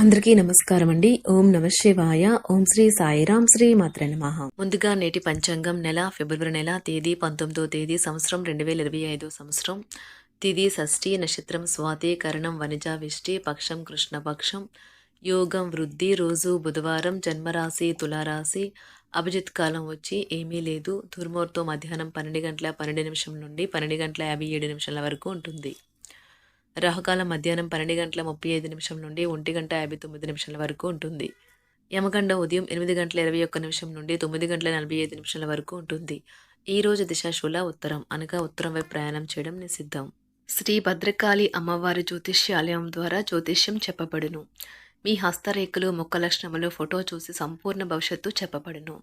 అందరికీ నమస్కారం అండి ఓం నమ శివాయ. ఓం శ్రీ సాయిరాం శ్రీ మాత్ర నమః. ముందుగా నేటి పంచాంగం నెల ఫిబ్రవరి నెల తేదీ పంతొమ్మిదో తేదీ సంవత్సరం రెండు వేల ఇరవై ఐదో సంవత్సరం. తిది షష్ఠి నక్షత్రం స్వాతి కరణం వనిజ విష్టి పక్షం కృష్ణపక్షం యోగం వృద్ధి రోజు బుధవారం జన్మరాశి తులారాశి. అభిజిత్ కాలం వచ్చి ఏమీ లేదు. దుర్ముహూర్తం మధ్యాహ్నం పన్నెండు గంటల పన్నెండు నిమిషం నుండి పన్నెండు గంటల యాభై ఏడు నిమిషాల వరకు ఉంటుంది. రాహుకాలం మధ్యాహ్నం పన్నెండు గంటల ముప్పై ఐదు నిమిషం నుండి ఒంటి గంట యాభై తొమ్మిది నిమిషాల వరకు ఉంటుంది. యమగండ ఉదయం ఎనిమిది గంటల ఇరవై ఒక్క నిమిషం నుండి తొమ్మిది గంటల నలభై ఐదు నిమిషాల వరకు ఉంటుంది. ఈ రోజు దిశాశూల ఉత్తరం. అనగా ఉత్తరం వైపు ప్రయాణం చేయడం నిషిద్ధం. శ్రీ భద్రకాళి అమ్మవారి జ్యోతిష్యాలయం ద్వారా జ్యోతిష్యం చెప్పబడును. మీ హస్తరేఖలు ముఖ లక్షణములు ఫోటో చూసి సంపూర్ణ భవిష్యత్తు చెప్పబడును.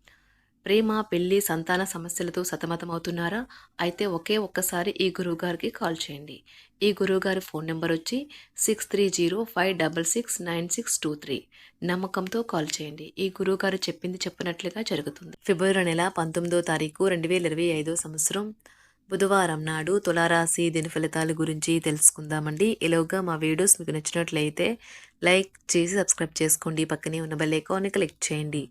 ప్రేమ పెళ్ళి సంతాన సమస్యలతో సతమతమవుతున్నారా? అయితే ఒకే ఒక్కసారి ఈ గురువుగారికి కాల్ చేయండి. ఈ గురువుగారి ఫోన్ నెంబర్ వచ్చి six three zero five double six nine six two three నమ్మకంతో కాల్ చేయండి. ఈ గురువుగారు చెప్పింది చెప్పినట్లుగా జరుగుతుంది. ఫిబ్రవరి నెల పంతొమ్మిదో తారీఖు రెండు వేల ఇరవై ఐదో సంవత్సరం. బుధవారం నాడు తులారాశి దిన ఫలితాల గురించి తెలుసుకుందామండి. ఇలాగా మా వీడియోస్ మీకు నచ్చినట్లయితే లైక్ చేసి సబ్స్క్రైబ్ చేసుకోండి. పక్కనే ఉన్న బెల్ ఐకాన్ని క్లిక్ చేయండి.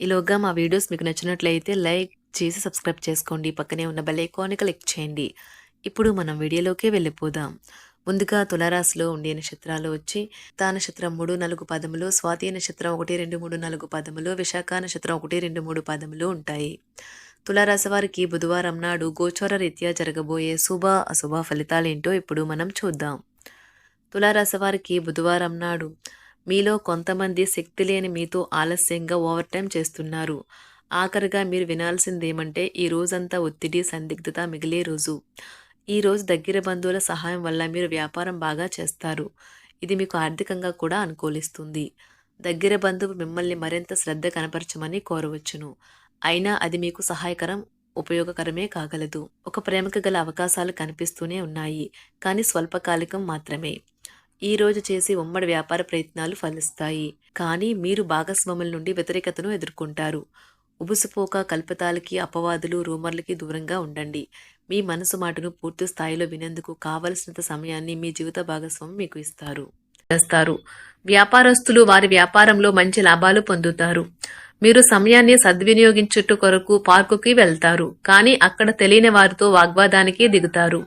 ఈలోగా మా వీడియోస్ మీకు నచ్చినట్లయితే లైక్ చేసి సబ్స్క్రైబ్ చేసుకోండి. పక్కనే ఉన్న బెల్ ఐకాన్ని క్లిక్ చేయండి. ఇప్పుడు మనం వీడియోలోకి వెళ్ళిపోదాం. ముందుగా తులారాశిలో ఉండే నక్షత్రాలు వచ్చి తా నక్షత్రం మూడు నాలుగు పదములు స్వాతి నక్షత్రం ఒకటి రెండు మూడు నాలుగు పదములు విశాఖ నక్షత్రం ఒకటి రెండు మూడు పదములు ఉంటాయి. తులారాశి వారికి బుధవారం నాడు గోచర రీత్యా జరగబోయే శుభ అశుభ ఫలితాలేంటో ఇప్పుడు మనం చూద్దాం. తులారాశి వారికి బుధవారం నాడు మీలో కొంతమంది శక్తి లేని మీతో ఆలస్యంగా ఓవర్ టైం చేస్తున్నారు. ఆఖరిగా మీరు వినాల్సిందేమంటే ఈ రోజంతా ఒత్తిడి సందిగ్ధత మిగిలే రోజు. ఈ రోజు దగ్గర బంధువుల సహాయం వల్ల మీరు వ్యాపారం బాగా చేస్తారు. ఇది మీకు ఆర్థికంగా కూడా అనుకూలిస్తుంది. దగ్గర బంధువు మిమ్మల్ని మరింత శ్రద్ధ కనపరచమని కోరవచ్చును. అయినా అది మీకు సహాయకరం ఉపయోగకరమే కాగలదు. ఒక ప్రేమకు గల అవకాశాలు కనిపిస్తూనే ఉన్నాయి. కానీ స్వల్పకాలికం మాత్రమే. ఈరోజు చేసే చేసి ఉమ్మడి వ్యాపార ప్రయత్నాలు ఫలిస్తాయి. కానీ మీరు భాగస్వాముల నుండి వ్యతిరేకతను ఎదుర్కొంటారు. ఉబుసుపోక కల్పితాలకి అపవాదులు రూమర్లకి దూరంగా ఉండండి. మీ మనసు మాటను పూర్తి స్థాయిలో వినేందుకు కావలసినంత సమయాన్ని మీ జీవిత భాగస్వామి మీకు ఇస్తారు. చేస్తారు. వ్యాపారస్తులు వారి వ్యాపారంలో మంచి లాభాలు పొందుతారు. మీరు సమయాన్ని సద్వినియోగించుట కొరకు పార్కుకి వెళ్తారు. కానీ అక్కడ తెలియని వారితో వాగ్వాదానికి దిగుతారు.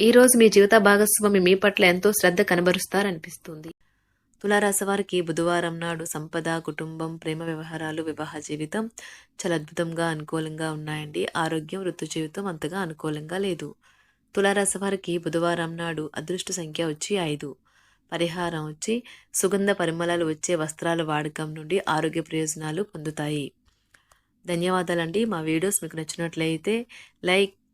ఈ రోజు మీ జీవిత భాగస్వామి మీ పట్ల ఎంతో శ్రద్ధ కనబరుస్తారనిపిస్తుంది. తులారాశి వారికి బుధవారం నాడు సంపద కుటుంబం ప్రేమ వ్యవహారాలు వివాహ జీవితం చాలా అద్భుతంగా అనుకూలంగా ఉన్నాయండి. ఆరోగ్యం ఋతు జీవితం అంతగా అనుకూలంగా లేదు. తులారాశి వారికి బుధవారం నాడు అదృష్ట సంఖ్య వచ్చి ఐదు. పరిహారం వచ్చి సుగంధ పరిమళాలు వచ్చే వస్త్రాల వాడకం నుండి ఆరోగ్య ప్రయోజనాలు పొందుతాయి. ధన్యవాదాలండి. మా వీడియోస్ మీకు నచ్చినట్లయితే లైక్